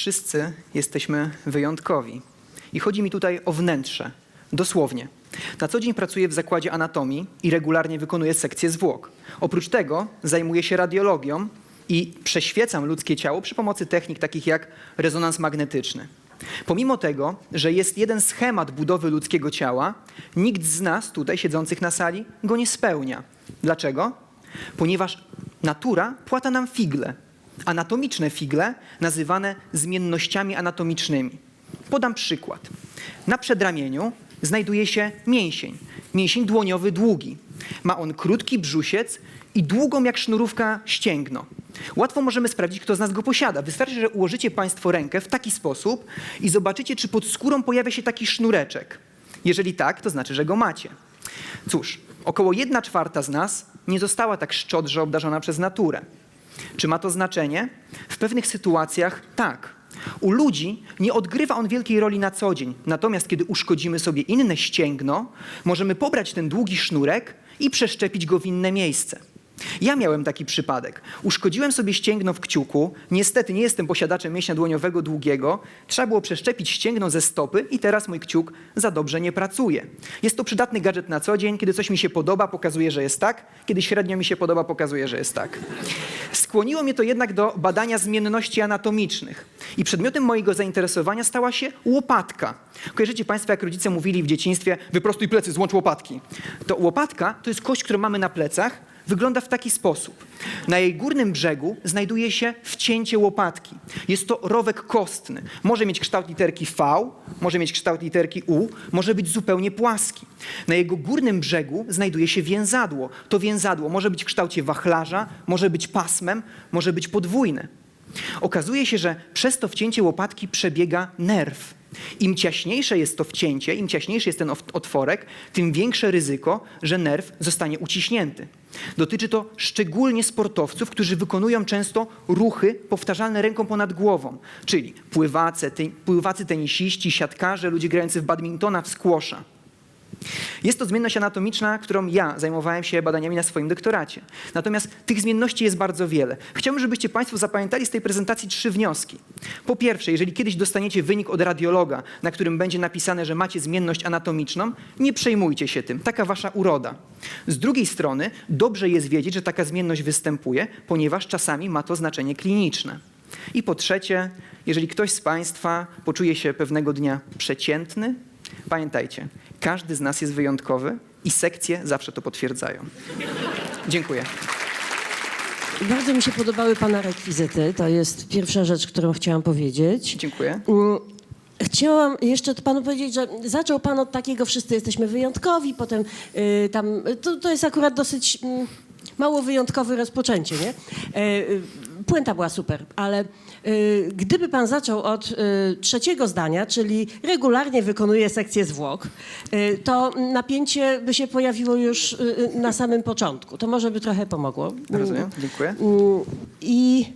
wszyscy jesteśmy wyjątkowi. I chodzi mi tutaj o wnętrze. Dosłownie. Na co dzień pracuję w zakładzie anatomii i regularnie wykonuję sekcję zwłok. Oprócz tego zajmuję się radiologią i przeświecam ludzkie ciało przy pomocy technik takich jak rezonans magnetyczny. Pomimo tego, że jest jeden schemat budowy ludzkiego ciała, nikt z nas tutaj siedzących na sali go nie spełnia. Dlaczego? Ponieważ natura płata nam figle, anatomiczne figle nazywane zmiennościami anatomicznymi. Podam przykład. Na przedramieniu znajduje się mięsień, mięsień dłoniowy długi. Ma on krótki brzusiec i długą jak sznurówka ścięgno. Łatwo możemy sprawdzić, kto z nas go posiada. Wystarczy, że ułożycie Państwo rękę w taki sposób i zobaczycie, czy pod skórą pojawia się taki sznureczek. Jeżeli tak, to znaczy, że go macie. Cóż, około 1 czwarta z nas nie została tak szczodrze obdarzona przez naturę. Czy ma to znaczenie? W pewnych sytuacjach tak. U ludzi nie odgrywa on wielkiej roli na co dzień, natomiast kiedy uszkodzimy sobie inne ścięgno, możemy pobrać ten długi sznurek i przeszczepić go w inne miejsce. Ja miałem taki przypadek. Uszkodziłem sobie ścięgno w kciuku. Niestety nie jestem posiadaczem mięśnia dłoniowego długiego. Trzeba było przeszczepić ścięgno ze stopy i teraz mój kciuk za dobrze nie pracuje. Jest to przydatny gadżet na co dzień. Kiedy coś mi się podoba, pokazuje, że jest tak. Kiedy średnio mi się podoba, pokazuje, że jest tak. Skłoniło mnie to jednak do badania zmienności anatomicznych. I przedmiotem mojego zainteresowania stała się łopatka. Kojarzycie Państwo, jak rodzice mówili w dzieciństwie, wyprostuj plecy, złącz łopatki. To łopatka to jest kość, którą mamy na plecach, wygląda w taki sposób. Na jej górnym brzegu znajduje się wcięcie łopatki. Jest to rowek kostny. Może mieć kształt literki V, może mieć kształt literki U, może być zupełnie płaski. Na jego górnym brzegu znajduje się więzadło. To więzadło może być w kształcie wachlarza, może być pasmem, może być podwójne. Okazuje się, że przez to wcięcie łopatki przebiega nerw. Im ciaśniejsze jest to wcięcie, im ciaśniejszy jest ten ot- otworek, tym większe ryzyko, że nerw zostanie uciśnięty. Dotyczy to szczególnie sportowców, którzy wykonują często ruchy powtarzalne ręką ponad głową, czyli pływacy, te, pływacy tenisiści, siatkarze, ludzie grający w badmintona, w squasha. Jest to zmienność anatomiczna, którą ja zajmowałem się badaniami na swoim doktoracie. Natomiast tych zmienności jest bardzo wiele. Chciałbym, żebyście Państwo zapamiętali z tej prezentacji trzy wnioski. Po pierwsze, jeżeli kiedyś dostaniecie wynik od radiologa, na którym będzie napisane, że macie zmienność anatomiczną, nie przejmujcie się tym. Taka wasza uroda. Z drugiej strony, dobrze jest wiedzieć, że taka zmienność występuje, ponieważ czasami ma to znaczenie kliniczne. I po trzecie, jeżeli ktoś z Państwa poczuje się pewnego dnia przeciętny, pamiętajcie, każdy z nas jest wyjątkowy i sekcje zawsze to potwierdzają. Dziękuję. Bardzo mi się podobały Pana rekwizyty. To jest pierwsza rzecz, którą chciałam powiedzieć. Dziękuję. Chciałam jeszcze panu powiedzieć, że zaczął pan od takiego wszyscy jesteśmy wyjątkowi, potem y, tam, to, to jest akurat dosyć mm, mało wyjątkowe rozpoczęcie, nie? E, y, puenta była super, ale y, gdyby pan zaczął od trzeciego zdania, czyli regularnie wykonuje sekcję zwłok, to napięcie by się pojawiło już na samym początku. To może by trochę pomogło. Rozumiem. Dziękuję. Mm, I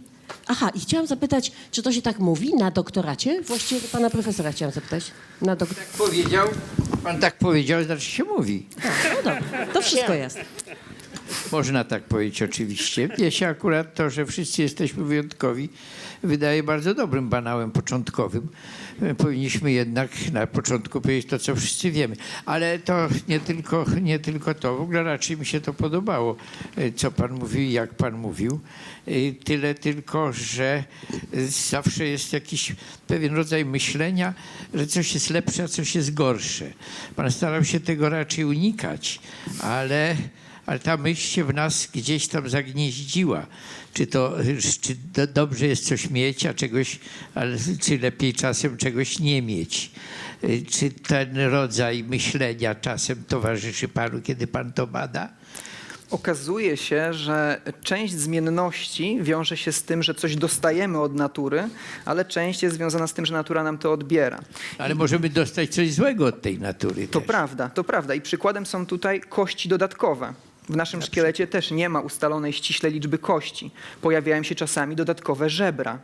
aha, i chciałam zapytać, czy to się tak mówi na doktoracie? Właściwie pana profesora chciałam zapytać. Na dok- Tak powiedział, pan tak powiedział, znaczy się mówi. no dobra, to wszystko jest. Można tak powiedzieć oczywiście. Mnie się akurat to, że wszyscy jesteśmy wyjątkowi, wydaje bardzo dobrym banałem początkowym. E, Powinniśmy jednak na początku powiedzieć to, co wszyscy wiemy. Ale to nie tylko, nie tylko to. W ogóle raczej mi się to podobało, e, co pan mówił i jak pan mówił. E, Tyle tylko, że zawsze jest jakiś pewien rodzaj myślenia, że coś jest lepsze, a coś jest gorsze. Pan starał się tego raczej unikać, ale ale ta myśl się w nas gdzieś tam zagnieździła. Czy to czy do, dobrze jest coś mieć, a czegoś, ale, czy lepiej czasem czegoś nie mieć? Y, Czy ten rodzaj myślenia czasem towarzyszy panu, kiedy pan to bada? Okazuje się, że część zmienności wiąże się z tym, że coś dostajemy od natury, ale część jest związana z tym, że natura nam to odbiera. Ale możemy dostać coś złego od tej natury. To też. prawda, to prawda. I przykładem są tutaj kości dodatkowe. W naszym szkielecie też nie ma ustalonej ściśle liczby kości. Pojawiają się czasami dodatkowe żebra.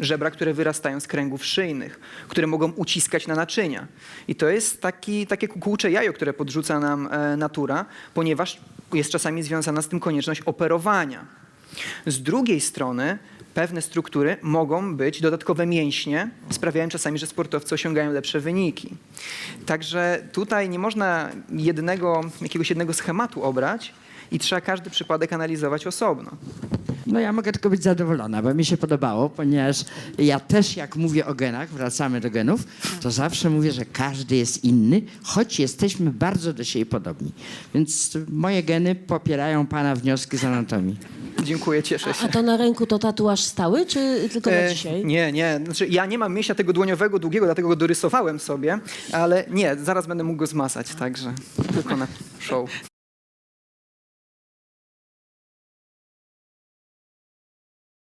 Żebra, które wyrastają z kręgów szyjnych, które mogą uciskać na naczynia. I to jest taki, takie kukułcze jajo, które podrzuca nam e, natura, ponieważ jest czasami związana z tym konieczność operowania. Z drugiej strony pewne struktury mogą być dodatkowe mięśnie, sprawiają czasami, że sportowcy osiągają lepsze wyniki. Także tutaj nie można jednego, jakiegoś jednego schematu obrać i trzeba każdy przypadek analizować osobno. No ja mogę tylko być zadowolona, bo mi się podobało, ponieważ ja też jak mówię o genach, wracamy do genów, to zawsze mówię, że każdy jest inny, choć jesteśmy bardzo do siebie podobni. Więc moje geny popierają pana wnioski z anatomii. Dziękuję, cieszę się. A to na ręku to tatuaż stały, czy tylko na E, dzisiaj? Nie, nie. Znaczy, ja nie mam mięśnia tego dłoniowego długiego, dlatego go dorysowałem sobie, ale nie, zaraz będę mógł go zmasać, także tylko na show.